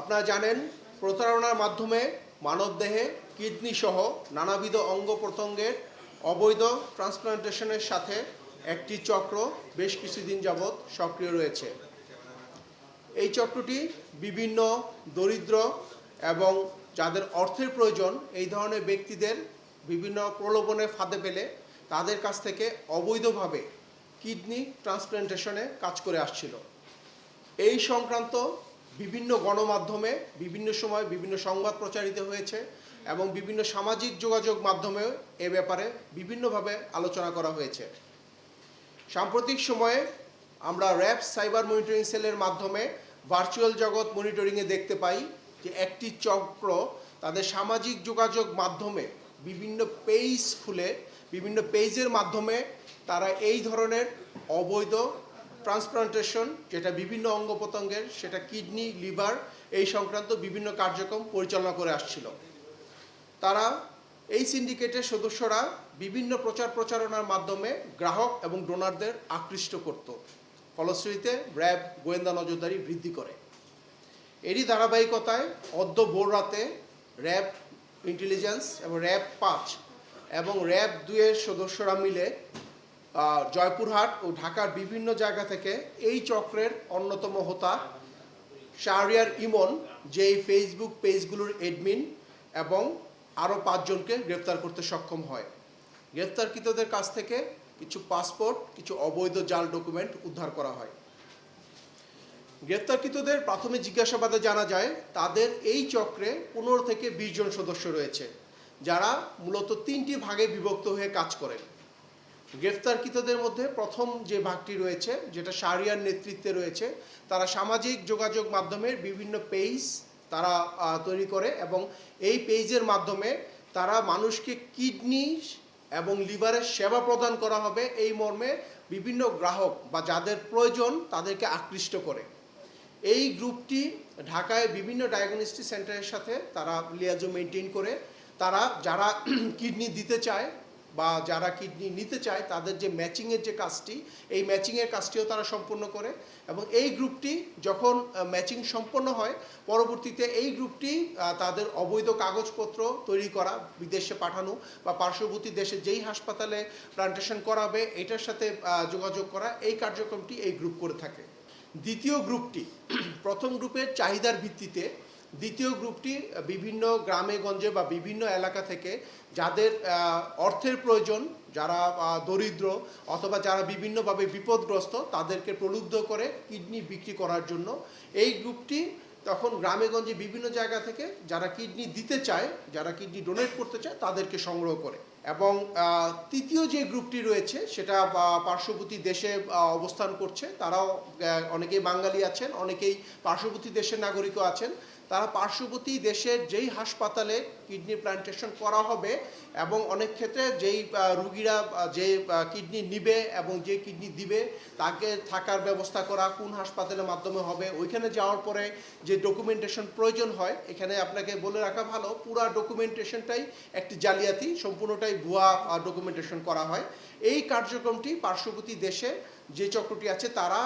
আপনারা জানেন, প্রতারণার মাধ্যমে মানবদেহে কিডনি সহ নানাবিধ অঙ্গ প্রত্যঙ্গের অবৈধ ট্রান্সপ্লান্টেশনের সাথে একটি চক্র বেশ কিছুদিন যাবৎ সক্রিয় রয়েছে। এই চক্রটি বিভিন্ন দরিদ্র এবং যাদের অর্থের প্রয়োজন, এই ধরনের ব্যক্তিদের বিভিন্ন প্রলোভনে ফাঁদে পেলে তাদের কাছ থেকে অবৈধভাবে কিডনি ট্রান্সপ্লান্টেশনে কাজ করে আসছিল। এই সংক্রান্ত বিভিন্ন গণমাধ্যমে, বিভিন্ন সময় বিভিন্ন সংবাদ প্রচারিত হয়েছে এবং বিভিন্ন সামাজিক যোগাযোগ মাধ্যমেও এ ব্যাপারে বিভিন্নভাবে আলোচনা করা হয়েছে। সাম্প্রতিক সময়ে আমরা র্যাব সাইবার মনিটরিং সেলের মাধ্যমে ভার্চুয়াল জগৎ মনিটরিংয়ে দেখতে পাই যে একটি চক্র তাদের সামাজিক যোগাযোগ মাধ্যমে বিভিন্ন পেজ খুলে, বিভিন্ন পেজের মাধ্যমে তারা এই ধরনের অবৈধ ট্রান্সপ্লান্টেশন, যেটা বিভিন্ন অঙ্গ প্রত্যঙ্গের, সেটা কিডনি, লিভার, এই সংক্রান্ত বিভিন্ন কার্যক্রম পরিচালনা করে আসছিল। তারা এই সিন্ডিকেটের সদস্যরা বিভিন্ন প্রচার প্রচারণার মাধ্যমে গ্রাহক এবং ডোনারদের আকৃষ্ট করত। ফলশ্রুতিতে র্যাব গোয়েন্দা নজরদারি বৃদ্ধি করে। এরই ধারাবাহিকতায় অদ্য ভোর রাতে র্যাব ইন্টেলিজেন্স এবং র্যাব পাঁচ এবং র্যাব দুয়ের সদস্যরা মিলে জয়পুরহাট ও ঢাকার বিভিন্ন জায়গা থেকে এই চক্রের অন্যতম হোতা শাহরিয়ার ইমন, যেই ফেসবুক পেজগুলোর এডমিন এবং আরও পাঁচজনকে গ্রেফতার করতে সক্ষম হয়। গ্রেফতারকৃতদের কাছ থেকে কিছু পাসপোর্ট, কিছু অবৈধ জাল ডকুমেন্ট উদ্ধার করা হয়। গ্রেপ্তারকৃতদের প্রাথমিক জিজ্ঞাসাবাদে জানা যায়, তাদের এই চক্রে পনেরো থেকে বিশ জন সদস্য রয়েছে, যারা মূলত তিনটি ভাগে বিভক্ত হয়ে কাজ করেন। গ্রেফতারকৃতদের মধ্যে প্রথম যে ভাগটি রয়েছে, যেটা শাহরিয়ার নেতৃত্বে রয়েছে, তারা সামাজিক যোগাযোগ মাধ্যমের বিভিন্ন পেজ তারা তৈরি করে এবং এই পেজের মাধ্যমে তারা মানুষকে কিডনি এবং লিভারের সেবা প্রদান করা হবে এই মর্মে বিভিন্ন গ্রাহক বা যাদের প্রয়োজন তাদেরকে আকৃষ্ট করে। এই গ্রুপটি ঢাকায় বিভিন্ন ডায়াগনস্টিক সেন্টারের সাথে তারা লিয়াজো মেনটেন করে। তারা যারা কিডনি দিতে চায় বা যারা কিডনি নিতে চায়, তাদের যে ম্যাচিংয়ের যে কাজটি, এই ম্যাচিংয়ের কাজটিও তারা সম্পূর্ণ করে এবং এই গ্রুপটি যখন ম্যাচিং সম্পন্ন হয়, পরবর্তীতে এই গ্রুপটি তাদের অবৈধ কাগজপত্র তৈরি করা, বিদেশে পাঠানো বা পার্শ্ববর্তী দেশে যেই হাসপাতালে প্লান্টেশন করাবে, এটার সাথে যোগাযোগ করা, এই কার্যক্রমটি এই গ্রুপ করে থাকে। দ্বিতীয় গ্রুপটি, প্রথম গ্রুপের চাহিদার ভিত্তিতে দ্বিতীয় গ্রুপটি বিভিন্ন গ্রামে, গঞ্জে বা বিভিন্ন এলাকা থেকে যাদের অর্থের প্রয়োজন, যারা দরিদ্র অথবা যারা বিভিন্নভাবে বিপদগ্রস্ত, তাদেরকে প্রলুব্ধ করে কিডনি বিক্রি করার জন্য এই গ্রুপটি তখন গ্রামে, গঞ্জে বিভিন্ন জায়গা থেকে যারা কিডনি দিতে চায়, যারা কিডনি ডোনেট করতে চায়, তাদেরকে সংগ্রহ করে। এবং তৃতীয় যে গ্রুপটি রয়েছে, সেটা পার্শ্ববর্তী দেশে অবস্থান করছে। তারাও অনেকেই বাঙালি আছেন, অনেকেই পার্শ্ববর্তী দেশের নাগরিকও আছেন। তারা পার্শ্ববর্তী দেশের যেই হাসপাতালে কিডনি প্লান্টেশন করা হবে এবং অনেক ক্ষেত্রে যেই রুগীরা যে কিডনি নিবে এবং যে কিডনি দিবে, তাকে থাকার ব্যবস্থা করা কোন হাসপাতালের মাধ্যমে হবে, ওইখানে যাওয়ার পরে যে ডকুমেন্টেশন প্রয়োজন হয়, এখানে আপনাকে বলে রাখা ভালো, পুরা ডকুমেন্টেশনটাই একটি জালিয়াতি, সম্পূর্ণটাই ভুয়া ডকুমেন্টেশন করা হয়। এই কার্যক্রমটি পার্শ্ববর্তী দেশে যে চক্রটি আছে, তারা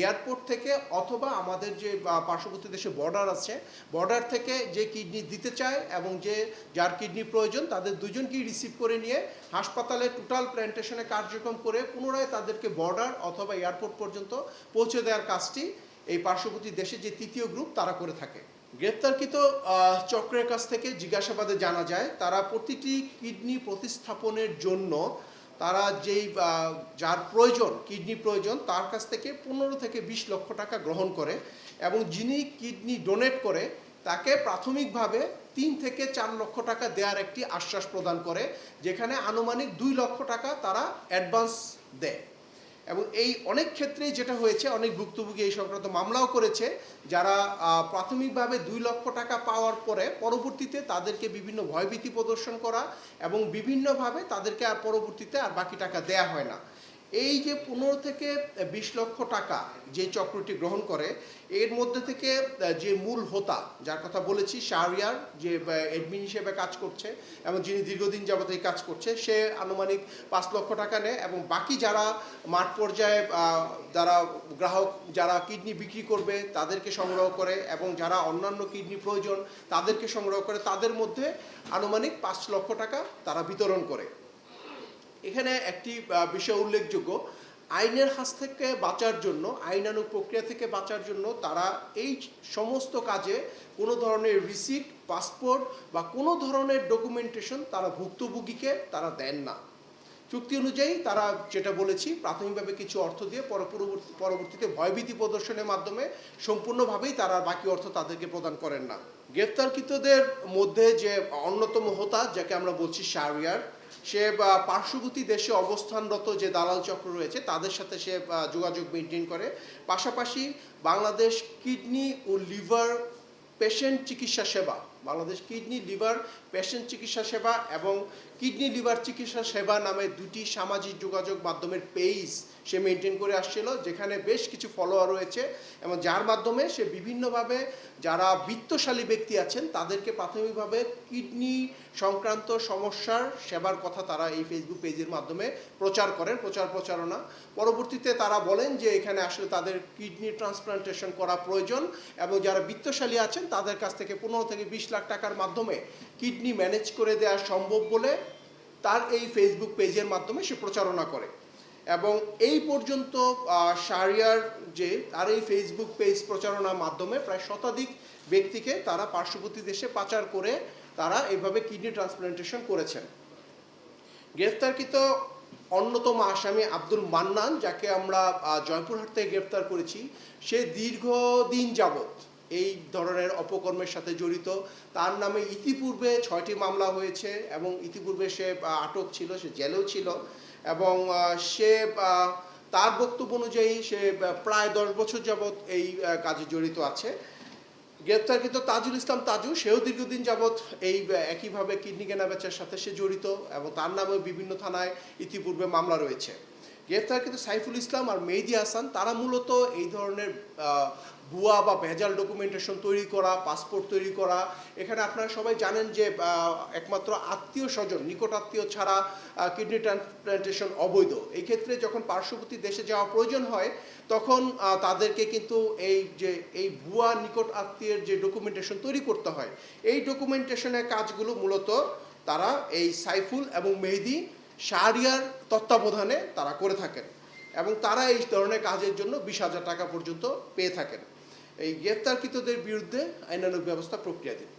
এয়ারপোর্ট থেকে অথবা আমাদের যে পার্শ্ববর্তী দেশে বর্ডার আছে বর্ডার থেকে যে কিডনি দিতে চায় এবং যে, যার কিডনি প্রয়োজন, তাদের দুজনকেই রিসিভ করে নিয়ে হাসপাতালে টোটাল প্ল্যান্টেশনে কার্যক্রম করে পুনরায় তাদেরকে বর্ডার অথবা এয়ারপোর্ট পর্যন্ত পৌঁছে দেওয়ার কাজটি এই পার্শ্ববর্তী দেশে যে তৃতীয় গ্রুপ তারা করে থাকে। গ্রেপ্তারকৃত চক্রের কাছ থেকে জিজ্ঞাসাবাদে জানা যায়, তারা প্রতিটি কিডনি প্রতিস্থাপনের জন্য তারা যেই যার প্রয়োজন, কিডনি প্রয়োজন, তার কাছ থেকে পনেরো থেকে বিশ লক্ষ টাকা গ্রহণ করে এবং যিনি কিডনি ডোনেট করে, তাকে প্রাথমিকভাবে তিন থেকে চার লক্ষ টাকা দেওয়ার একটি আশ্বাস প্রদান করে, যেখানে আনুমানিক দুই লক্ষ টাকা তারা অ্যাডভান্স দেয়। এবং এই অনেক ক্ষেত্রেই যেটা হয়েছে, অনেক ভুক্তভোগী এই সংক্রান্ত মামলাও করেছে, যারা প্রাথমিকভাবে দুই লক্ষ টাকা পাওয়ার পরে পরবর্তীতে তাদেরকে বিভিন্ন ভয়ভীতি প্রদর্শন করা এবং বিভিন্নভাবে তাদেরকে আর পরবর্তীতে আর বাকি টাকা দেয়া হয় না। এই যে পনেরো থেকে বিশ লক্ষ টাকা যে চক্রটি গ্রহণ করে, এর মধ্যে থেকে যে মূল হোতা, যার কথা বলেছি, শাহরিয়ার, যে এডমিন হিসেবে কাজ করছে, এবং যিনি দীর্ঘদিন যাবত এই কাজ করছে, সে আনুমানিক পাঁচ লক্ষ টাকা নেয়, এবং বাকি যারা মাঠ পর্যায়ে যারা গ্রাহক, যারা কিডনি বিক্রি করবে, তাদেরকে সংগ্রহ করে, এবং যারা অন্যান্য কিডনি প্রয়োজন, তাদেরকে সংগ্রহ করে, তাদের মধ্যে আনুমানিক পাঁচ লক্ষ টাকা তারা বিতরণ করে। এখানে একটি বিষয় উল্লেখযোগ্য। আইনের হাত থেকে বাঁচার জন্য আইনানুগ প্রক্রিয়া থেকে বাঁচার জন্য তারা এই সমস্ত কাজে কোনো ধরনের রিসিট পাসপোর্ট বা কোনো ধরনের ডকুমেন্টেশন তারা ভুক্তভোগীকে তারা দেন না। চুক্তি অনুযায়ী তারা যেটা বলেছি, প্রাথমিকভাবে কিছু অর্থ দিয়ে পরবর্তী পরবর্তীতে ভয়ভীতি প্রদর্শনের মাধ্যমে সম্পূর্ণভাবেই তারা বাকি অর্থ তাদেরকে প্রদান করেন না। গ্রেপ্তারকৃতদের মধ্যে যে অন্যতম হোতা, যাকে আমরা বলছি শাহরিয়ার সে পার্শ্ববর্তী দেশে অবস্থানরত যে দালাল চক্র রয়েছে, তাদের সাথে সে যোগাযোগ মেনটেন করে। পাশাপাশি বাংলাদেশ কিডনি ও লিভার পেশেন্ট চিকিৎসা সেবা, বাংলাদেশ কিডনি, লিভার পেশেন্ট চিকিৎসা সেবা এবং কিডনি, লিভার চিকিৎসা সেবা নামে দুটি সামাজিক যোগাযোগ মাধ্যমের পেজ সে মেনটেন করে আসছিল, যেখানে বেশ কিছু ফলোয়ার রয়েছে এবং যার মাধ্যমে সে বিভিন্নভাবে যারা বিত্তশালী ব্যক্তি আছেন, তাদেরকে প্রাথমিকভাবে কিডনি সংক্রান্ত সমস্যার সেবার কথা তারা এই ফেসবুক পেজের মাধ্যমে প্রচার করেন, প্রচার প্রচারণা। পরবর্তীতে তারা বলেন যে এখানে আসলে তাদের কিডনি ট্রান্সপ্লান্টেশন করা প্রয়োজন এবং যারা বিত্তশালী আছেন, তাদের কাছ থেকে পনেরো থেকে বিশ লাখ টাকার মাধ্যমে কিডনি ম্যানেজ করে দেওয়া সম্ভব বলে তার এই ফেসবুক পেজের মাধ্যমে সে প্রচারণা করে। এবং এই পর্যন্ত শাহরিয়ার যে তার এই ফেসবুক পেজ প্রচারণার মাধ্যমে প্রায় শতাধিক ব্যক্তিকে তারা পার্শ্ববর্তী দেশে পাচার করে তারা এইভাবে কিডনি ট্রান্সপ্লান্টেশন করেছেন। গ্রেফতারকৃত অন্যতম আসামি আব্দুল মান্নান, যাকে আমরা জয়পুরহাট থেকে গ্রেফতার করেছি, সে দীর্ঘদিন যাবৎ এই ধরনের অপকর্মের সাথে জড়িত। তার নামে ইতিপূর্বে ছয়টি মামলা হয়েছে এবং ইতিপূর্বে সে আটক ছিল, সে জেলেও ছিল এবং সে তার বক্তব্য অনুযায়ী সে প্রায় দশ বছর যাবৎ এই কাজে জড়িত আছে। গ্রেপ্তারকৃত তাজুল ইসলাম তাজু, সেও দীর্ঘদিন যাবৎ এই একইভাবে কিডনি কেনা বেচার সাথে সে জড়িত এবং তার নামে বিভিন্ন থানায় ইতিপূর্বে মামলা রয়েছে। গ্রেপ্তারকৃত সাইফুল ইসলাম আর মেহেদি হাসান, তারা মূলত এই ধরনের ভুয়া বা ভেজাল ডকুমেন্টেশন তৈরি করা পাসপোর্ট তৈরি করা, এখানে আপনারা সবাই জানেন যে একমাত্র আত্মীয় স্বজন, নিকট আত্মীয় ছাড়া কিডনি ট্রান্সপ্লান্টেশন অবৈধ। এই ক্ষেত্রে যখন পার্শ্ববর্তী দেশে যাওয়া প্রয়োজন হয়, তখন তাদেরকে কিন্তু এই যে, এই ভুয়া নিকট আত্মীয়ের যে ডকুমেন্টেশন তৈরি করতে হয়, এই ডকুমেন্টেশনের কাজগুলো মূলত তারা এই সাইফুল এবং মেহেদি শাহরিয়ার তত্ত্বাবধানে তারা করে থাকেন এবং তারা এই ধরনের কাজের জন্য বিশ হাজার টাকা পর্যন্ত পেয়ে থাকেন। এই গ্রেপ্তারকৃতদের বিরুদ্ধে আইনানুগ ব্যবস্থা প্রক্রিয়াধীন